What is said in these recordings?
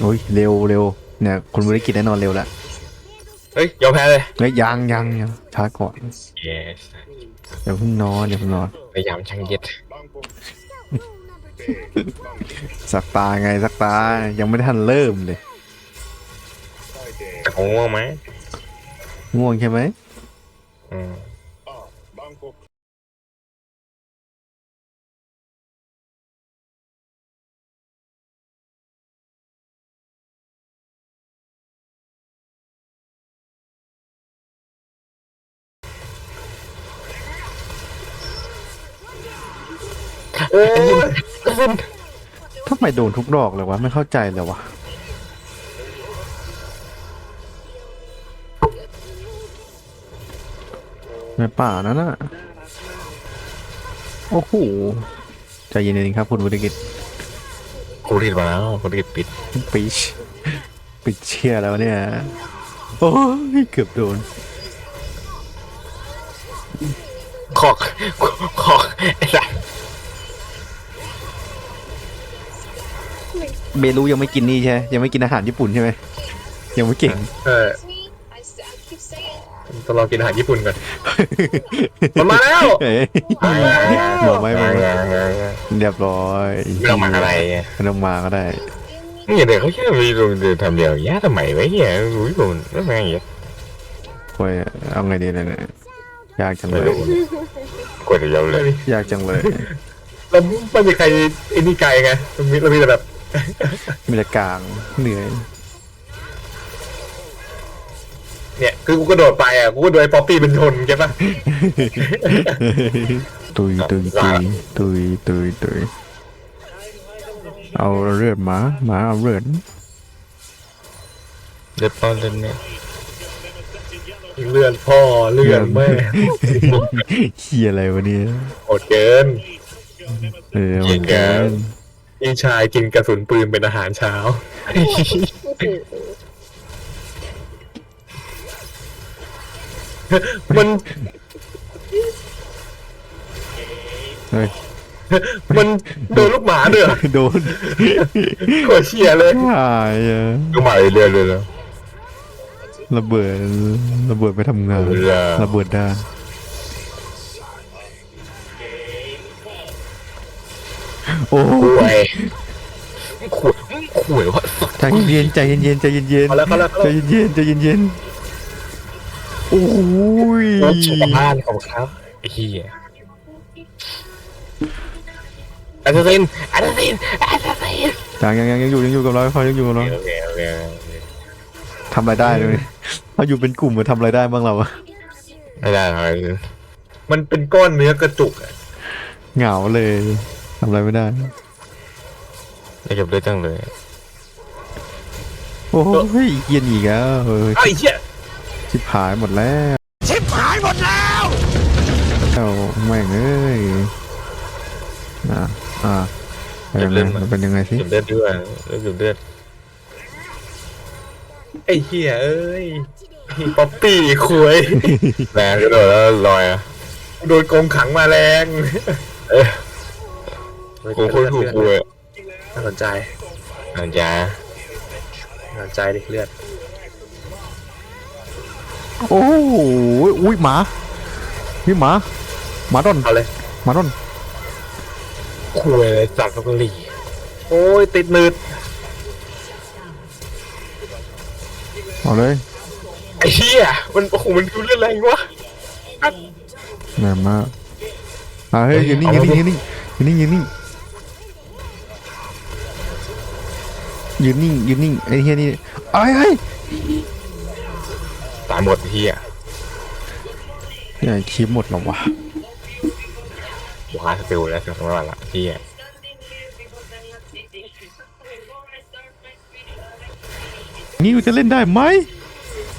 โอ้ยเร็วเร็วเนี่ยคุณบริกิจแน่นอนเร็วละเฮ้ยยอมแพ้เลยเฮ้ยยังยังยังช้าก่อน yes เดี๋ยวเพิ่งนอนเดี๋ยวเพิ่งนอน พยายามช่างเย็ดสักตาไงสักตายังไม่ได้ทันเริ่มเลยแต่คงง่วงไหมง่วงใช่ไหมอืม โอ้ยทำไมโดนทุกดอกเลยวะ ไม่เข้าใจเลยวะ ในป่านั่นน่ะ โอ้โห ใจเย็นๆครับ คุณบริกิจกูรีดมาแล้วกูรีดปิดปิชปิดเชียแล้วเนี่ย โอ้ยเกือบโดน ขอกขอกไอ้สัส เบลูยังไม่กินนี่ใช่ไหมยังไม่กินอาหารญี่ปุ่นใช่ไหมยังไม่เก่งเออ me. I, s- I keep saying. ต้องลองกินอาหารญี่ปุ่นก่อนมันมาแล้วเอ้ยบอกไหมบอกไหมยังยังยังเรียบร้อยไม่ต้องมาอะไรไงไม่ต้องมาก็ได้เนี่ยเดี๋ยวเขาแค่ไปลงเดินทำเดียวย่าทำไมไว้เนี่ยรู้อยู่ไม่ไงอย่างเงี้ยโอ้ยเอาไงดีเนี่ยเนี่ยยากจังเลไม่ยรู้กดเดียวเลย ยากจังเลยเราไม่มีใครไอ้นี่ไกลไงเรามีเรามีแต่แบบ มีแต่กลางเหนื่อยเนี่ยคือกูกระโดดไปอะกูก็โดนไอ้ป๊อปปี้เป็นชนใช่ปะตุยตุยตุยตุยตุยตุยเอาเลือดหมาหมาเอาเลือดเลือดป้อนเลือดเนี่ยเลือดพ่อเลือดแม่เฮียอะไรวะเนี่ยโหดเกินเออเหมือนกัน พี่ชายกินกระสุนปืนเป็นอาหารเช้า มัน เฮ้ยมันโดนลูกหมาเด้อโดนโคตรเชี่ยเลยหายอะลูกหมาเรื่อยเลยนะระเบิดระเบิดไปทำงานเออระเบิดได้าน โอ้ข่วยข่วยข่วยวะใจเย็นๆใจเย็นๆใจเย็นๆเอาแล้วเอาแล้วเอาใจแล้วเย็นๆใจเย็นๆโอ้ยรถสุขภาพของเขาไอ้เหี้ยแอสซัสซินแอสซัสซินแอสซัสซินยังยังยังยังอยู่ยังอยู่กับเราเขายังอยู่กับเราโอเคโอเคโอเคทำอะไรได้เลยเขาอยู่เป็นกลุ่มมาทำอะไรได้บ้างเราอะไม่ได้อะไรมันเป็นก้อนเนื้อกระจุกอะเหงาเลย ทำอะไรไม่ได้อยากเก็บเลือดจังเลย โอ้ยเยียนอีกแล้วเฮ้ยไอ้เหี้ยชิบหายหมดแล้วชิบหายหมดแล้วเอ้าแม่งเอ้ยอ่าอ่าเป็นยังไงมันเป็นยังไงสิเก็บเลือดด้วยเลือดเก็บเลือดไอ้เหี้ยเอ้ยไอ้ป๊อปปี้คุยแรงกระโดดแล้วลอยอะโดนกรงขังมาแรงเออ กูโคตรถูกกูเลยน่าสนใจอาจารย์น่าสนใจดิเลือดโอ้โหอุ้ยหมานี่หมาหมาดอนเอาเลยหมาดอนคุยเลยจัดฟักหลีโอ้ยติดหนืดเอาเลยไอ้เหี้ยมันโอ้โหมันดูเลือดแรงวะแม่มากอ่าเฮ้ยยืนนิ่งยืนนิ่งยืนนิ่งยืนนิ่งยืนนิ่ ยืนนิ่งยืนนิ่งไอ้เฮียนี่ไอ้ไอ้ตายหมดไอ้เหี้ยเนี่ยคลิปหมดแล้ววะวาสติลแล้วถึงสมัยละไอ้เหี้ยนี่กูจะเล่นได้ไหม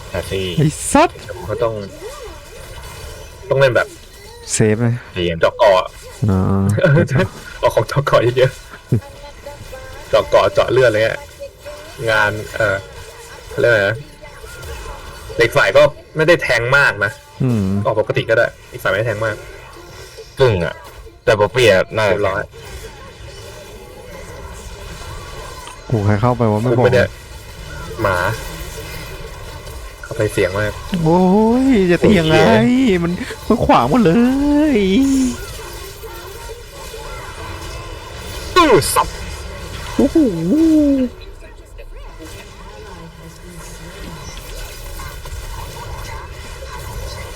แต่ที่ไอ้สัตว์เขาต้อง ต้องเล่นแบบเซฟไหมเหรียญจอกเกาะอ่าเอาของเจาะเกาะเยอะๆเจาะเกาะเจาะเลือดอะไรเงี้ยงาน เออเขาเรียกอะไรนะเด็กฝ่ายก็ไม่ได้แทงมากนะอืม ออกปกติก็ได้อีกฝ่ายไม่ได้แทงมากกึ่งอะ แต่ป๊อปปี้อะน่าเรียบร้อยโโอ้ใครเข้าไปวะไม่กูบอก ไม่ได้หมา เข้าไปเสียงมากโอ้ย จะตียังไงโอ้ยเหี้มันมันขวางหมดเลยอื้อสับโอ้โห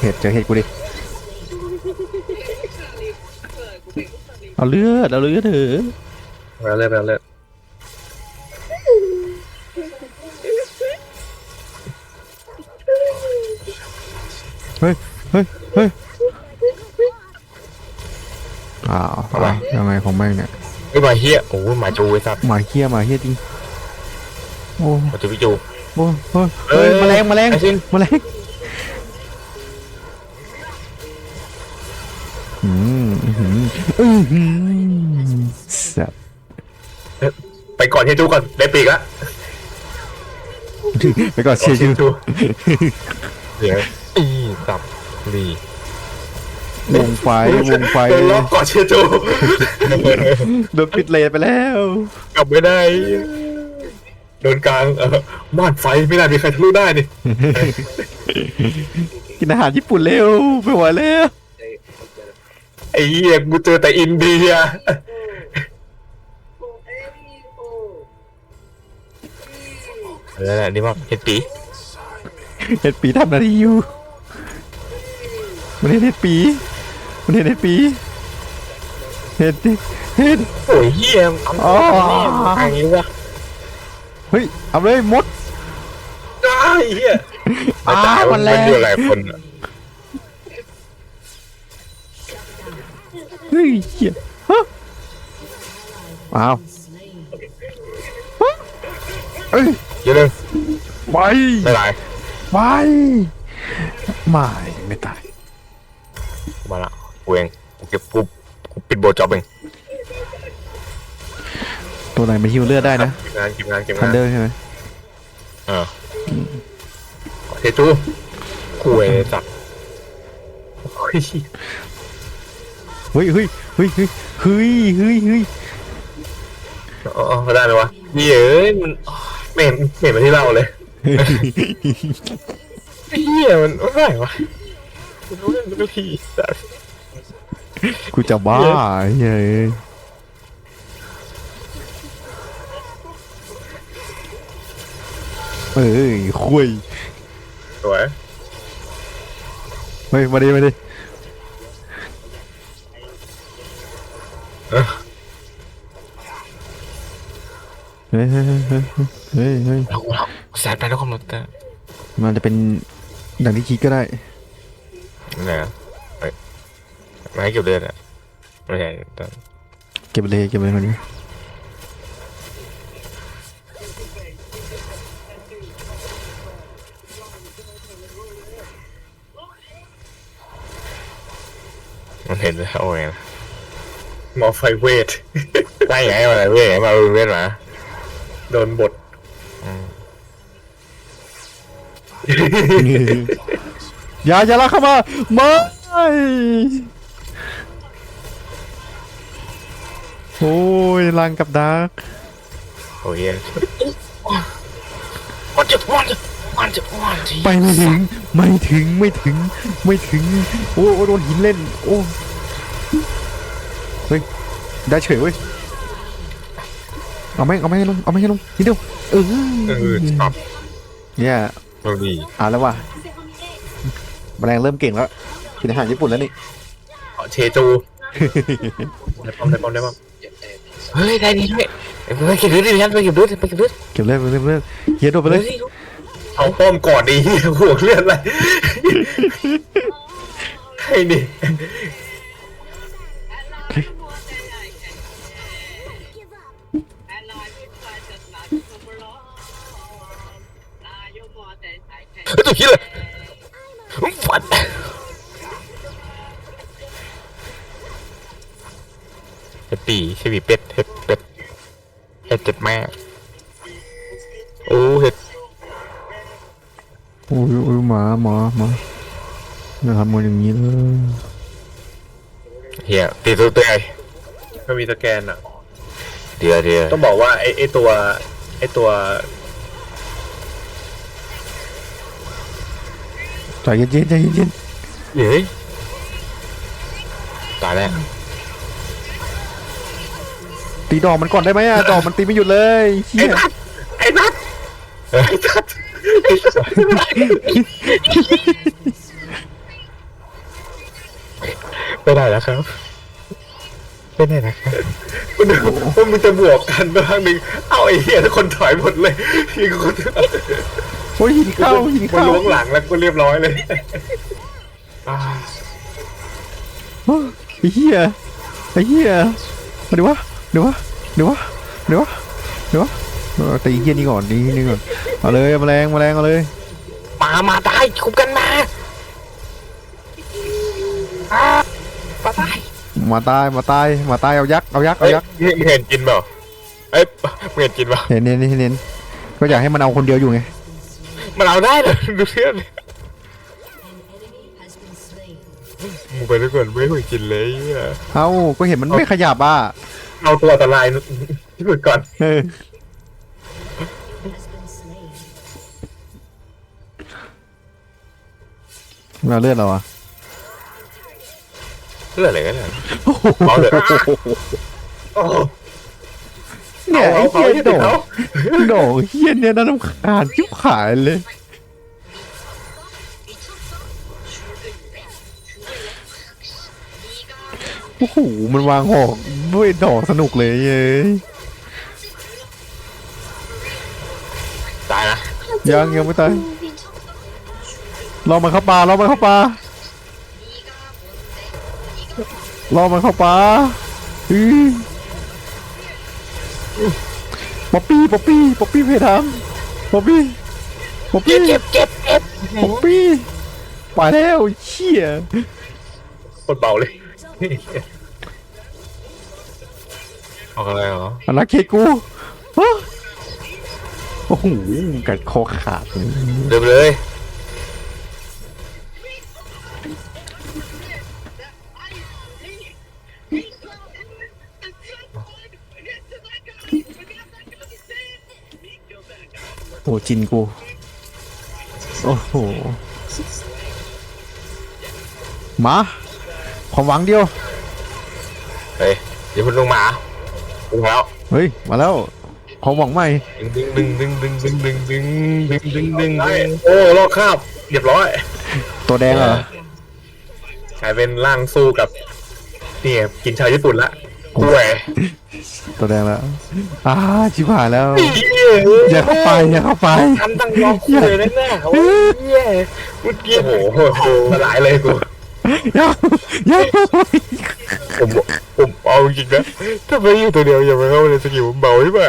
ห็ดเจอเห็ดกูดิเอาเลือดเอาเลือดเถอะแล้วเลยแล้วเลยเฮ้ยเฮ้ยเฮ้ยอ้าวอะไรยังไงของแม่งเนี่ยไอ้ยหมาเฮียโอ้ยหมาจูไอ้สัตว์หมาเคี้ยหมาเคี้ยจริงโอ้หมาจูพี่จูโอ้เฮ้ยเฮ้ยแมลงแมลงไอ้ชินแมลง อืมอืมอืมแซ่บไปก่อนเฮียจูก่อนได้ปีกละไปก่อนเชียร์ชื่อจูเสียงอีสับดีวงไฟวงไฟโดนล็อกก่อนเชียร์จูโดนปิดเลนไปแล้ว กลับไม่ได้โดนกลางเออม่านไฟไม่น่ามีใครทะลุได้นี่กินอาหารญี่ปุ่นเร็วไม่ไหวแล้วไอ้เหี้ยกูเจอแต่อินเดียแล้วแหละนี่ว่าเฮ็ดปีเห็ดปีทำหนาทีอยู่มันเห็นเห็ดปีมันเห็นเห็ดปีเห็ดดิเห็ด โอ้ยเฮียทำอ๋อ ทางนี้วะเฮ้ยเอาเลยมดไอ้เหี้ยอ้ามันแรมันงอยู่หลายคนอะ อ้าวฮะเอ้ยเยอะเลยไปไม่หลายไปไม่ไม่ตายมาละกูเองกูเก็บกูกูปิดโบจ็อบเองตัวไหนมันฮิวเลือดได้นะเก็บงานเก็บงานเก็บทังานนเดอร์ใช่ไหมเออเชียร์จูกูเองไอ้สัตว์โอ้ยเฮ้ยเฮ้ยเฮ้ยเฮ้ยเฮ้ยเฮ้ยเฮ้ย อ๋อได้ไหมวะนี่เอ้ยมันไม่เห็นไม่เห็นมาที่เล่าเลยไอ้เฮียมันไม่ไหววะกูรู้เรื่องทุกทีสัตว์กูจะบ้าเฮ้ยเอ้ยคุยสวยเฮ้ยมาดิมาดิ ฮ้ยเฮ้ยเฮ้ยเฮ้ยเฮ้ยเราเราแสบไปแล้วความรู้แต่มันจะเป็นดังที่คิดก็ได้ไหนอะเฮ้ยไม่ให้เก็บเลือดอะไม่ใช่แต่เก็บไปเลยเก็บไปเลยคนนี้มันเห็นแล้วโอ้ยหมอไฟเวท ได้ไงมาอะไรเว้ยมาเอาเว้ยมา โดนบทอย่าอย่าลากเข้ามาไม่โอ้ยลังกับดาร์กโอ้ยมันจะมันจะมันจะมันจะไปไม่ถึงไม่ถึงไม่ถึงไม่ถึง โอ้โอ้โดนหินเล่น โอ้เฮ้ยได้เฉยเว้ย เอาแม่งเอาแม่งให้ลงเอาแม่งให้ลงนิดเดียวเออเออชอบเนี่ยตรงนี้อ่านแล้วว่ะแมลงเริ่มเก่งแล้วกินอาหารญี่ปุ่นแล้วนี่เชจูได้ป้อมได้ป้อมได้ป้อมเฮ้ยได้ดีด้วยไปเก็บเลือดดิฉันไปเก็บเลือดไปเก็บเลือดเก็บเลือดไปเลือดไปเลือดเฮียโดดไปเลยเอาป้อมก่อนดีห่วงเลือดอะไรให้ดิ ตัวขี้เลยฟันเห็ดปีใช่ปีเป็ดเห็ดเป็ดเห็ดเจ็ดแม่โอ้เห็ดโอ้ยโอ้ยหมาหมาหมาอย่าทำมันอย่างนี้เลยเฮียตีตัวตัวใหญ่มันมีสแกนอะ เดียวเดียวต้องบอกว่าไอ้ไอ้ตัวไอตัว ใจเย็นๆใจเย็นเฮ้ยตายแล้วๆตีดอกมันก่อนได้ไหมอะดอกมันตีไม่หยุดเลยเฮียไอ้นัทไอ้นัทไปได้แล้วครับไปได้แล้วครับกูนึกว่ามึงจะบวกกันบ้างหนึ่งเอาไอ้เหี้ยทุกคนถอยหมดเลยอีกคน โอ้ยหินเข้าหินมาเข้าล้วงหลังแล้วกูเรียบร้อยเลยอ่าโอ้ยไอ้เฮียไอ้เฮียมาดูวะดูวะดูวะดูวะดูวะเออตีเฮียนี่ก่อนนี่นี่ก่อนเอาเลยเอาแมลงแมลงเอาเลยมามาได้คุบกันมาอ่ามาได้มาตายมาตายมาตายเอายักษ์เอายักษ์เอ้เอายยักษ์มึงเห็นกินเปล่าเอ้ยมึงเห็นกินเปล่าเห็นเห็นเห็นเห็นก็อยากให้มันเอาคนเดียวอยู่ไง มันเอาได้เลยดูเพื่อนมึงไปด้วยก่อนไม่ให้มึงกินเลยอะเอ้าก็เห็นมันไม่ขยับอะเอาตัวอันตรายที่สุดก่อน เออเราเลือดเราอะเพื่ออะไรกันเนี่ย เอาเถอะ โอ้ เนี่ยไอ้เอาเฮียเอาโดเอาดโดดเฮียเนี่ยน่ารำคาญชิบขายเลย โอ้โห มันวางหอกด้วยดอกสนุกเลยเย้ยตายนะยังยังไม่ตายรอมันเข้าป่ารอมันเข้าป่ารอมันเข้าป่าอือ ป๊อปปี้ป๊อปปี้ป๊อปปี้เพดานป๊อปปี้ป๊อปปี้เจ็บเจ็บเจ็บป๊อปปี้ไปแล้วเชี่ยโคตรเบาเลยออกอะไรเหรออนาเคกูฮะโอ้โหกัดคอขาดเลยเดิมเลย โอ้จินกู โอ้โห มา ความหวังเดียว เฮ้ยเดี๋ยวพุ่งลงมาลงแล้วเฮ้ย มาแล้ว ความหวังใหม่ ดึงดึงดึงดึงดึงดึงดึงดึงดึงดึงดึงได้โอ้ลอกคราบเรียบร้อยตัวแดงเหรอกลายเป็นร่างสู้กับนี่ไงกินชาวญี่ปุ่นละ กล้วยตัวแดงแล้วอ้าชิบหายแล้ว อย่าเข้าไปอย่าเข้าไปทำตั้งรอคุยแน่แน่โอ้ยเย้มุดเกี้ยโอ้โหสลายเลยกูอย่าอย่าเข้าไปผมผมเอาจริงนะถ้าไม่อยู่ตัวเดียวอย่าไปเข้าเลยสกิลเบาใช่ไหม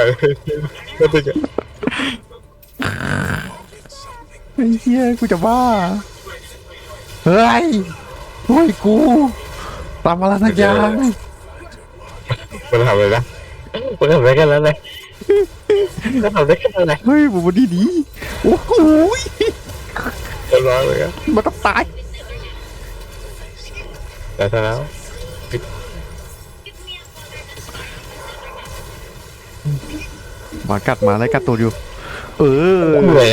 ก็ตึกไอ้เหี้ยกูจะบ้าเฮ้ยโอ้ยกู ตามมาแล้วสักอย่าง มันทำอะไรนะมันทำอะไรกันแล้วเลยมันทำได้แค่ไหนเฮ้ยบุบดีดีโอ้โหเรียบร้อยเลยครับมันต้องตายแต่ซะแล้วมากัดมาไล่กัดตัวอยู่ เออเหนื่อย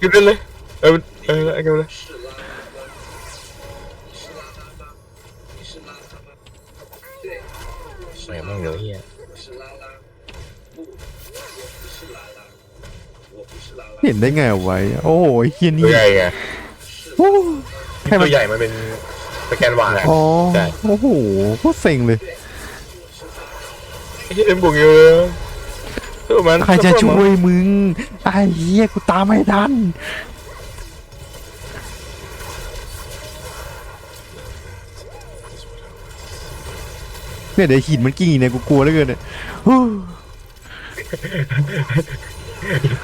กินเลยเออเออเอาเลยแหมมึงเห็นได้ไงไว้ โอ้โหเฮียนี่ตัวใหญ่ไงโอ้ให้มัตันวใหญ่มันเป็นสแกนวานอะอ๋อโอ้โหโคตรเซ็งเลยไอ้เหี้ยเอ็มบุกเยอะ สู้มันใครจะช่วยมึง ไอ้เหี้ยกูตามไม่ทันเนี่ยเดี๋ยวหินมันกิ้งเนี่ยกูกลัวเหลือเกินเนี่ยฮู้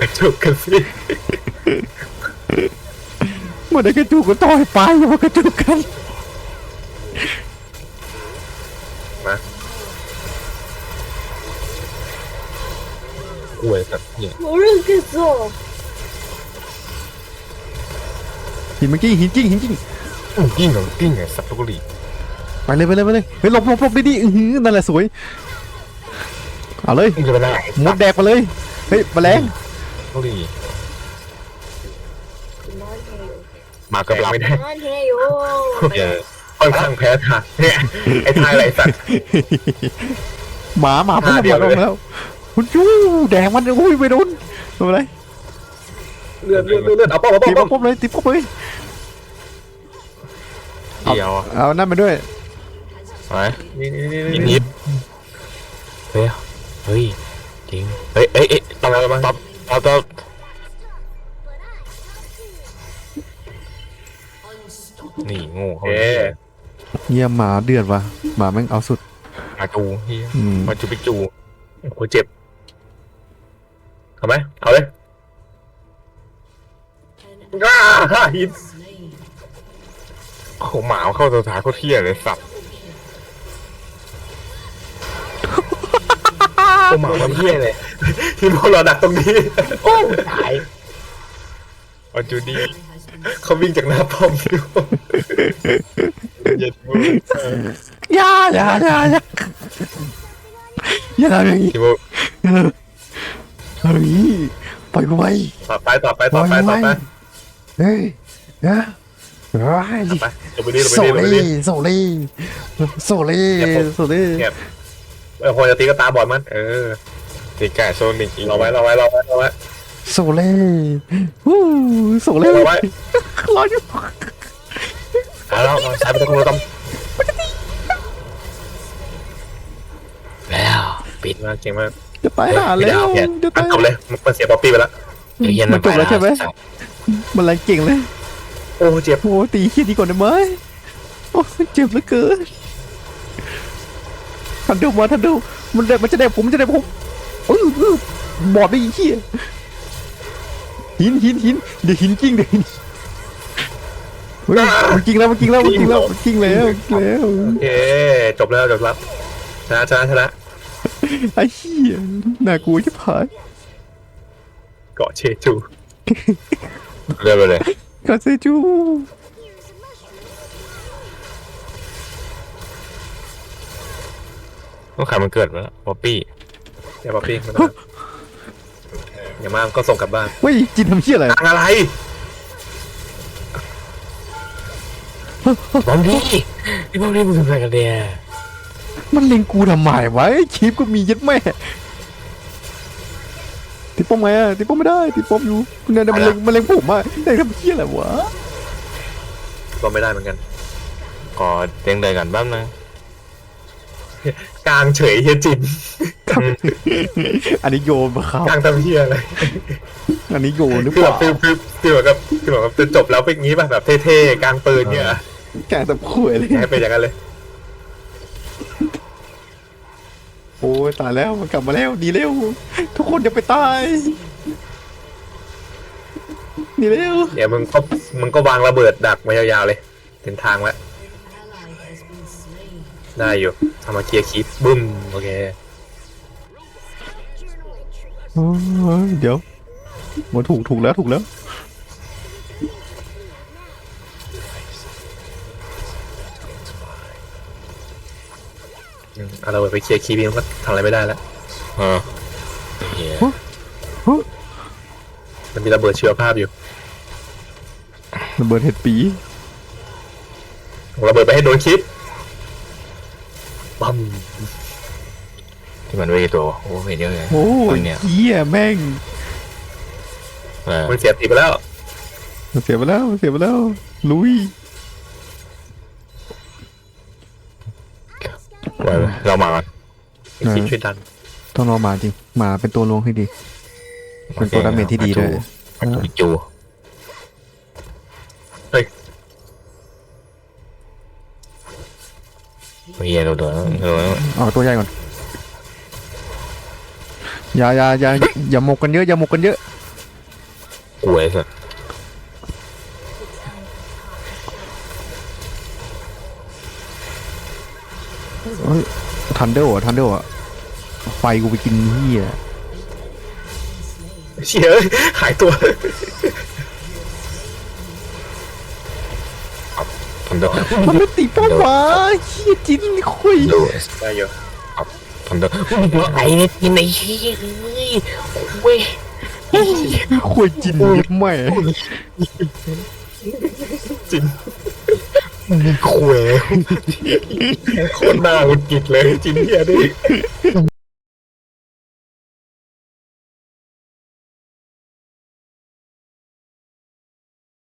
กระจุกกันสิเมื่อได้กระจุกก็ต่อยไปอย่ามากระจุกกัน กล้วยสัตว์เนี่ย 我认个做， หินเมื่อกี้หินจริงหินจริง อื้อกิ้งเหรอกิ้งไงสัตว์ลูกกะหรี่ ไปเลยไปเลยไปเลยเฮ้ยหลบหลบหลบดีๆอื้อหือนั่นแหละสวยเอาเลย กิ้งจะไปไหน มดแดกไปเลยเฮ้ยแมลง ลูกกะหรี่ 哪里 มากับเรา ไม่ได้ 有？哪里有？ เดี๋ยว ค่อนข้างแพ้ทางเนี่ยไอ้ทายอะไรสัตว์ หมาหมาเพิ่ม หน้าเดี ห ยว มาลง เลย แล้ว คุณจู้แดงมันอุ้ยไปโดนทำอะไรเลือดเลือดเลือดเลือดเอาป้อมเอาป้อตีมป๊ป้ออปมป๊อปเลยตีป๊อปเลยเดียวอะเอานั่นไปด้วยไปนี่นี่นี่อีกนี่นิดเฮ้ยเฮ้ยจริงเฮ้ยเอ้ยเอ้ยตบตบตบตบตบนี่โง่เขาเอ๊ะเยี่ยมหมาเดือดว่ะหมาแม่งเอาสุดมาจูเฮียอืมมาจูไปจูโอ้โหเจ็บ เอาไหมเอาเลยอ้าฮ่าหินโอ้โหหมาเข้าตัวท้ายโคตรเที่ยเลยสัตว์โอ้หมามันเที่ยเลยที่พวกเราดักตรงนี้โอ้ตายมาจูดีเขาวิ่งจากหน้าป้อมอยู่เย็นมืออย่าอย่าอย่าอย่าอย่าทำอย่างนี้ ที่พวกอย่าทำอย่างนี้ปล่อยกูไปต่อไปต่อไปต่อไปต่อไปเฮ้ยนะเฮ้ยไปลงไปนี่ลงโซไปนี่ลงไปเล่นี่โซเล่โซเล่โซเล่เออพอจะตีก็ตาบอดมัน เออตีไก่โซนิกอีกรอไว้รอไว้รอไว้รอไว้ โซเล่ฮู้โซเล่รอไว้ รออยู่เอาแล้วเอาสายไปตะคุ่มแล้วปิดมากเก่งมาก จะตายหาแล้วจะอัตานยจบเลยมันเสียป๊อปปี้ไปแล้วเดี๋ยวเย็นมันจบแล้วใช่ไหม มันแรงเก่งเลยโอ้เจ็บโอ้ตีขี้ดีก่อนได้ไหมโอ้เจ็บเหลือเกินทันดูมาทันดูมันได้มันจะได้ผมจะได้ผมเออเออบอดได้อีขี้ยหินหินหินเดี๋ยวหินจริงเดี๋ยวหินเฮ้ยมันจริงแล้วมันจริงแล้วมันจริงแล้วมันจริงแล้วจริงแล้ว โอเคจบแล้วจบแล้วชนะชนะชนะ ไอ้เหี้ยน่ากลัวจะผายเกาะเชจูเรื่อยไปเลยกาเซจู ต้องขายมันเกิดมาแล้วป๊อปปี้เสียป๊อปปี้มันอย่ามาก็ส่งกลับบ้านเฮ้ยจินทำเหี้ยอะไรตังอะไรบอมบี้พี่บอมบี้มึงทำอะไรกันเนี่ย มันเล็งกูทำไมวะไอ้คลิปก็มียัดแม่ติดป้อมไงอะติดป้อมไม่ได้ติดป้อมอยู่เนี่ยเนี่ยมันเล็งมันเล็งผมอะได้ทำเหี้ยอะไรวะก็ไม่ได้เหมือนกันขอเตียงเดินกันแป๊บนึงกลางเฉยเฮียจินอันนี้โยนมาครับกลางทำเฮียอะไรอันนี้โยนหรือคือเปแบบล่าคือคือคือเหมือนกับคือเหมือนกับจะจบแล้วเป็นงี้ป่ะแบบเท่ๆกลางปืนเนี่ยแกแต่คุยเลยให้เป็นอย่างนั้นเลย อ้ยตายแล้วมันกลับมาแล้วหนีเร็ว ทุกคนอย่าไปตายหนีเร็วเดี๋ยวมึงก็มึงก็วางระเบิดดักมายาวๆเลยถึงทางแล้วได้อยู่ทำมาเคลียร์คีปบึ้มโอเคโอ้ยเดี๋ยวมันถูกถูกแล้วถูกแล้ว เอาระเบิดไปเคลียร์คีปมันก็ทำอะไรไม่ได้แล้วเออเหี้ยมันมีระเบิดชีวภาพอยู่ระเบิดเห็ดปีระเบิดไปให้โดนคีปปั๊มที่มันเวทตัวโอ้เวทเยอะเลยโอ้ตัยวเนี่ยเหี้ยแม่งเออมันเสียตีไปแล้วมันเสียไปแล้วมันเสียไปแล้วลุย ไว้ไว้เรามากันคีปช่วยดันต้องรอหมาจริงหมาเป็นตัวลวงให้ดี เป็นตัวดาเมจที่ดีด้วยมาจูจูเฮ้ยเฮียเราเดือดเราเอาตัวใหญ่ก่อนอย่าอย่าอย่าอย่าหมกกันเยอะอย่าหมกกันเยอะหวยสัส ทันเดอร์อะทันเดอร์อะไฟกูไปกินเฮียเชี่ยเอ้ยหายตัวทันเดอร์มันไม่ตีป้อมวะเฮียจินคุยดูได้เยอะทันเดอร์ไอ้เนี่ยกินไอ้เหี้ยเลยเว้ยคุยจินเย็บแม่ หวยโคนหน้าหงุดหงิดเลย จินเฮียดิ